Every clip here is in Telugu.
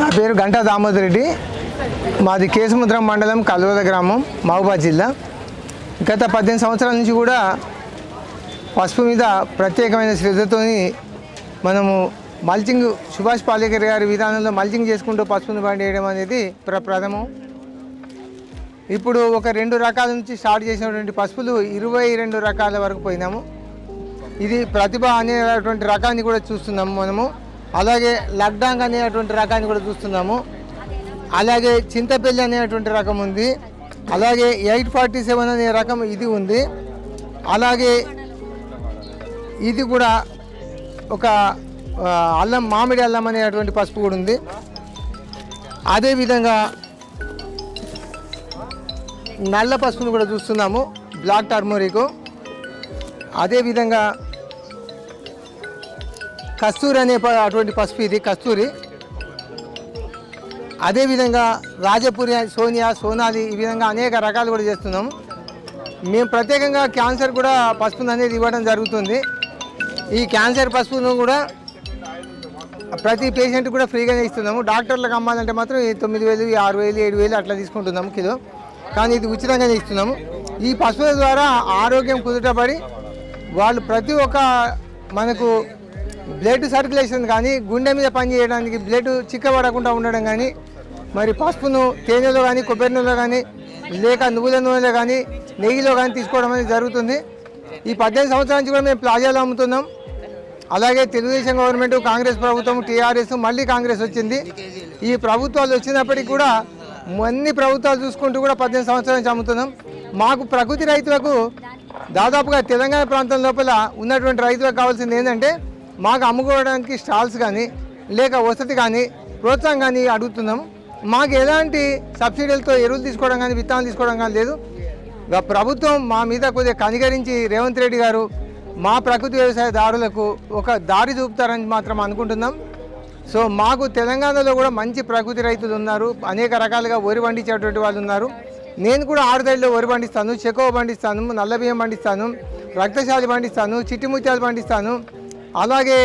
నా పేరు గంటా దామోదర్ రెడ్డి. మాది కేసముద్రం మండలం కల్వల గ్రామం మహబాద్ జిల్లా. గత పద్దెనిమిది సంవత్సరాల నుంచి కూడా పసుపు మీద ప్రత్యేకమైన శ్రద్ధతోని మనము మల్చింగ్ సుభాష్ పాలేకర్ గారి విధానంలో మల్చింగ్ చేసుకుంటూ పసుపుని పండేయడం అనేది ప్ర ప్రథమం. ఇప్పుడు ఒక రెండు రకాల నుంచి స్టార్ట్ చేసినటువంటి పసుపులు ఇరవై రెండు రకాల వరకు పోయినాము. ఇది ప్రతిభ అనేటువంటి రకాన్ని కూడా చూస్తున్నాము మనము. అలాగే లక్డాంగ్ అనేటువంటి రకాన్ని కూడా చూస్తున్నాము. అలాగే చింతపల్లి అనేటువంటి రకం ఉంది. అలాగే ఎయిట్ ఫార్టీ సెవెన్ అనే రకం ఇది ఉంది. అలాగే ఇది కూడా ఒక అల్లం మామిడి అల్లం అనేటువంటి పసుపు కూడా ఉంది. అదేవిధంగా నల్ల పసుపును కూడా చూస్తున్నాము బ్లాక్ టర్మరిక్. అదేవిధంగా కస్తూరి అనే ప- అటువంటి పసుపు ఇది కస్తూరి. అదేవిధంగా రాజపురి సోనియా సోనాలి ఈ విధంగా అనేక రకాలు కూడా చేస్తున్నాము. మేము ప్రత్యేకంగా క్యాన్సర్ కూడా పసుపును అనేది ఇవ్వడం జరుగుతుంది. ఈ క్యాన్సర్ పసుపును కూడా ప్రతి పేషెంట్ కూడా ఫ్రీగానే ఇస్తున్నాము. డాక్టర్లకు అమ్మాలంటే మాత్రం తొమ్మిది వేలు ఆరు వేలు ఏడు వేలు అట్లా తీసుకుంటున్నాము కిలో. కానీ ఇది ఉచితంగానే ఇస్తున్నాము. ఈ పశువుల ద్వారా ఆరోగ్యం కుదుటపడి వాళ్ళు ప్రతి ఒక్క మనకు బ్లడ్ సర్క్యులేషన్ కానీ గుండె మీద పని చేయడానికి బ్లడ్ చిక్కబడకుండా ఉండడం కానీ మరి పసుపును తేనెలో కానీ కొబ్బరి నూనెలో కానీ లేక నువ్వుల నూనెలో కానీ నెయ్యిలో కానీ తీసుకోవడం అనేది జరుగుతుంది. ఈ పద్దెనిమిది సంవత్సరాల నుంచి కూడా మేము ప్లాజాలో అమ్ముతున్నాం. అలాగే తెలుగుదేశం గవర్నమెంట్ కాంగ్రెస్ ప్రభుత్వం టీఆర్ఎస్ మళ్ళీ కాంగ్రెస్ వచ్చింది. ఈ ప్రభుత్వాలు వచ్చినప్పటికీ కూడా అన్ని ప్రభుత్వాలు చూసుకుంటూ కూడా పద్దెనిమిది సంవత్సరాల నుంచి అమ్ముతున్నాం మాకు ప్రకృతి రైతులకు దాదాపుగా తెలంగాణ ప్రాంతం లోపల ఉన్నటువంటి రైతులకు కావాల్సింది ఏంటంటే మాకు అమ్ముకోవడానికి స్టాల్స్ కానీ లేక వసతి కానీ ప్రోత్సాహం కానీ అడుగుతున్నాం. మాకు ఎలాంటి సబ్సిడీలతో ఎరువులు తీసుకోవడం కానీ విత్తనాలు తీసుకోవడం కానీ లేదు. ప్రభుత్వం మా మీద కొద్దిగా కనికరించి రేవంత్ రెడ్డి గారు మా ప్రకృతి వ్యవసాయదారులకు ఒక దారి చూపుతారని మాత్రం అనుకుంటున్నాం. సో మాకు తెలంగాణలో కూడా మంచి ప్రకృతి రైతులు ఉన్నారు. అనేక రకాలుగా వరి పండించేటువంటి వాళ్ళు ఉన్నారు. నేను కూడా ఆరుదడిలో వరి పండిస్తాను చెకో పండిస్తాను నల్ల బియ్యం పండిస్తాను రక్తశాలి పండిస్తాను చిట్టిముత్యాలు పండిస్తాను. అలాగే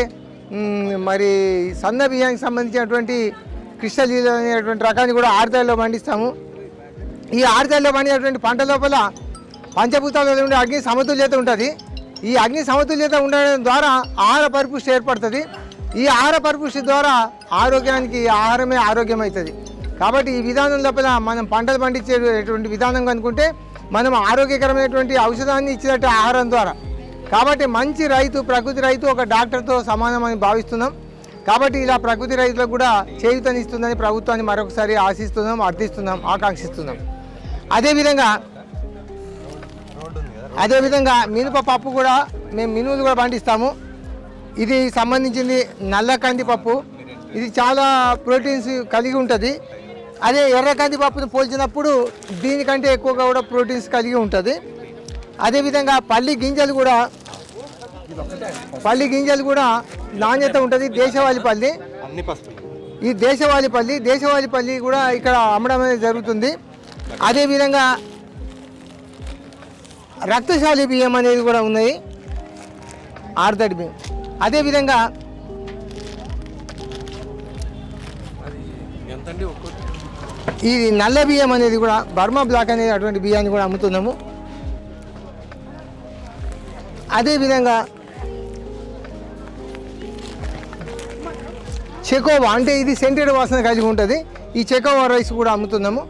మరి సన్న బియ్యానికి సంబంధించినటువంటి కృష్ణలీల అనేటువంటి రకాన్ని కూడా ఆరుదడిలో పండిస్తాము. ఈ ఆరుదల్లో పండినటువంటి పంట లోపల పంచభూతాలలో ఉండే అగ్ని సమతుల్యత ఉంటుంది. ఈ అగ్ని సమతుల్యత ఉండడం ద్వారా ఆహార పరిపుష్టి ఏర్పడుతుంది. ఈ ఆహార పరిపుష్టి ద్వారా ఆరోగ్యానికి ఆహారమే ఆరోగ్యం అవుతుంది కాబట్టి ఈ విధానం లోపల మనం పంటలు పండించేటువంటి విధానం కనుకుంటే మనం ఆరోగ్యకరమైనటువంటి ఔషధాన్ని ఇచ్చినట్టు ఆహారం ద్వారా. కాబట్టి మంచి రైతు ప్రకృతి రైతు ఒక డాక్టర్తో సమానమని భావిస్తున్నాం. కాబట్టి ఇలా ప్రకృతి రైతులకు కూడా చేయుతనిస్తుందని ప్రభుత్వాన్ని మరొకసారి ఆశిస్తున్నాం అర్థిస్తున్నాం ఆకాంక్షిస్తున్నాం. అదేవిధంగా అదేవిధంగా మినప పప్పు కూడా మేము మినువులు కూడా పండిస్తాము. ఇది సంబంధించింది నల్ల కందిపప్పు. ఇది చాలా ప్రోటీన్స్ కలిగి ఉంటుంది. అదే ఎర్ర కందిపప్పును పోల్చినప్పుడు దీనికంటే ఎక్కువగా కూడా ప్రోటీన్స్ కలిగి ఉంటుంది. అదేవిధంగా పల్లి గింజలు కూడా పల్లి గింజలు కూడా నాణ్యత ఉంటుంది దేశవాళీ పల్లి. ఈ దేశవాళీ పల్లి దేశవాళీ పల్లి కూడా ఇక్కడ అమ్మడం అనేది జరుగుతుంది. అదేవిధంగా రక్తశాలి బియ్యం అనేది కూడా ఉన్నాయి ఆరుతడి బియ్యం. అదేవిధంగా ఈ నల్ల బియ్యం అనేది కూడా బర్మా బ్లాక్ అనేది అటువంటి బియ్యాన్ని కూడా అమ్ముతున్నాము. అదేవిధంగా చెకోవా అంటే ఇది సెంటెడ్ వాసన కలిగి ఉంటుంది. ఈ చెకోవా రైస్ కూడా అమ్ముతున్నాము.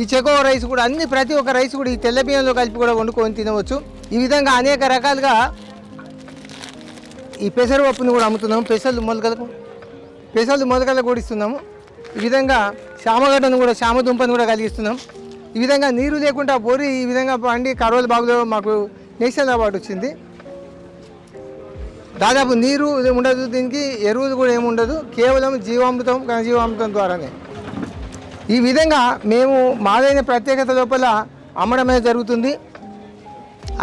ఈ చెకో రైస్ కూడా అన్ని ప్రతి ఒక్క రైస్ కూడా ఈ తెల్ల బియ్యంలో కలిపి కూడా వండుకొని తినవచ్చు. ఈ విధంగా అనేక రకాలుగా ఈ పెసరపప్పుని కూడా అమ్ముతున్నాము. పెసలు మొలకలకు పెసలు మొలకలకు కూడా ఇస్తున్నాము. ఈ విధంగా శామగడ్డను కూడా శామదుంపను కూడా కలిగిస్తున్నాం ఈ విధంగా నీరు లేకుండా బోరి ఈ విధంగా పండి కరోలు బాగులో మాకు నేషనల్ అవార్డు వచ్చింది. దాదాపు నీరు ఉండదు దీనికి ఎరువులు కూడా ఏమి ఉండదు. కేవలం జీవామృతం ఘనజీవామృతం ద్వారానే. ఈ విధంగా మేము మాదైన ప్రత్యేకత లోపల అమ్మడమే జరుగుతుంది.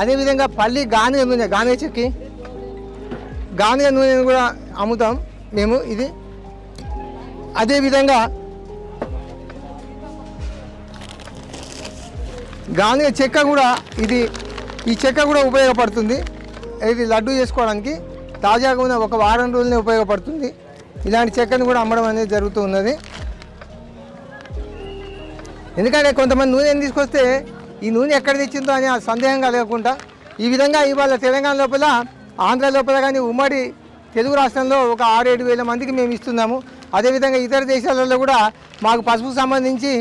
అదేవిధంగా పల్లి గానుగ నూనె గానే చెక్కి. గానుగ నూనెను కూడా అమ్ముతాం మేము ఇది. అదేవిధంగా గానుగ చెక్క కూడా ఇది ఈ చెక్క కూడా ఉపయోగపడుతుంది. ఇది లడ్డు చేసుకోవడానికి తాజాగా ఉన్న ఒక వారం రోజులనే ఉపయోగపడుతుంది. ఇలాంటి చెక్కను కూడా అమ్మడం అనేది జరుగుతూ ఉన్నది. ఎందుకంటే కొంతమంది నూనె తీసుకొస్తే ఈ నూనె ఎక్కడ తెచ్చిందో అని సందేహం కలగకుండా ఈ విధంగా ఇవాళ తెలంగాణ లోపల ఆంధ్ర లోపల కానీ ఉమ్మడి తెలుగు రాష్ట్రంలో ఒక ఆరేడు వేల మందికి మేము ఇస్తున్నాము. అదేవిధంగా ఇతర దేశాలలో కూడా మాకు పసుపు సంబంధించి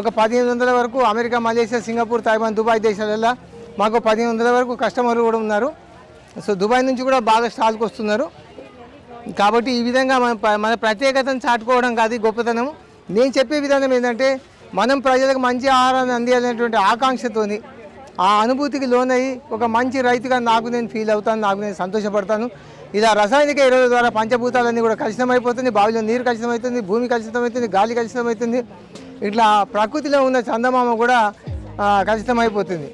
ఒక పదిహేను వందల వరకు America Malaysia Singapore Taiwan Dubai దేశాలలో మాకు పదిహేను వందల వరకు కస్టమర్లు కూడా ఉన్నారు. సో దుబాయ్ నుంచి కూడా బాగా స్టాల్కి వస్తున్నారు. కాబట్టి ఈ విధంగా మన మన ప్రత్యేకతను చాటుకోవడం కాదు గొప్పతనం నేను చెప్పే విధానం ఏంటంటే మనం ప్రజలకు మంచి ఆహారాన్ని అందియాలనేటువంటి ఆకాంక్షతోని ఆ అనుభూతికి లోనయ్యి ఒక మంచి రైతుగా నాకు నేను ఫీల్ అవుతాను నాకు నేను సంతోషపడతాను. ఇలా రసాయనిక ఎరువుల ద్వారా పంచభూతాలన్నీ కూడా కలుషితమైపోతుంది బావిలో నీరు కలుషితమవుతుంది భూమి కలుషితమవుతుంది గాలి కలుషితమవుతుంది ఇట్లా ప్రకృతిలో ఉన్న చందమామ కూడా కలుషితమైపోతుంది.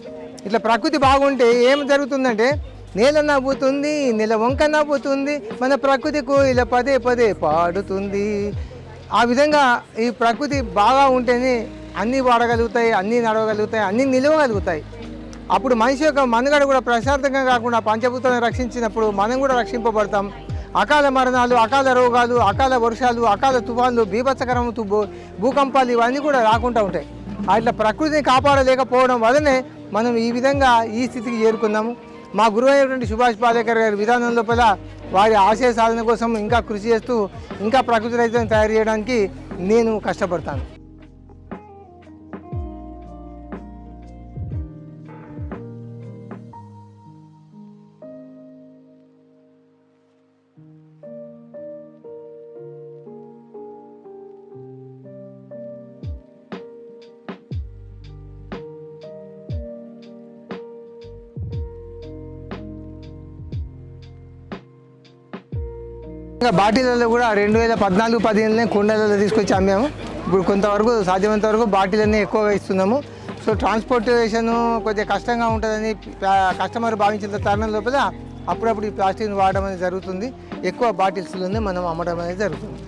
ఇట్లా ప్రకృతి బాగుంటే ఏం జరుగుతుందంటే నేల నవ్వుతుంది నెల వంక నవ్వుతుంది మన ప్రకృతి కోయిల పదే పదే పాడుతుంది. ఆ విధంగా ఈ ప్రకృతి బాగా ఉంటేనే అన్నీ వాడగలుగుతాయి అన్నీ నడవగలుగుతాయి అన్నీ నిలవగలుగుతాయి. అప్పుడు మనిషి యొక్క మనుగడ కూడా ప్రశాంతంగా కాకుండా పంచభూతాలను రక్షించినప్పుడు మనం కూడా రక్షింపబడతాం. అకాల మరణాలు అకాల రోగాలు అకాల వర్షాలు అకాల తుఫాన్లు బీభత్సకరం భూ- భూకంపాలు ఇవన్నీ కూడా రాకుండా ఉంటాయి. అట్లా ప్రకృతిని కాపాడలేకపోవడం వల్లనే మనం ఈ విధంగా ఈ స్థితికి చేరుకున్నాము. మా గురువు అయినటువంటి సుభాష్ పాలేకర్ గారి విధానం లోపల వారి ఆశయ సాధన కోసం ఇంకా కృషి చేస్తూ ఇంకా ప్రకృతి రైతులను తయారు చేయడానికి నేను కష్టపడతాను. ఇంకా బాటిళ్ళలో కూడా రెండు వేల పద్నాలుగు పదిహేనులనే కుండలలో తీసుకొచ్చి అమ్మాము. ఇప్పుడు కొంతవరకు సాధ్యమైనంత వరకు బాటిలన్నీ ఎక్కువగా ఇస్తున్నాము. సో ట్రాన్స్పోర్టేషన్ కొద్దిగా కష్టంగా ఉంటుందని కస్టమర్ భావించిన తరుణం లోపల అప్పుడప్పుడు ఈ ప్లాస్టిక్ని వాడడం అనేది జరుగుతుంది. ఎక్కువ బాటిల్స్లోనే మనం అమ్మడం అనేది జరుగుతుంది.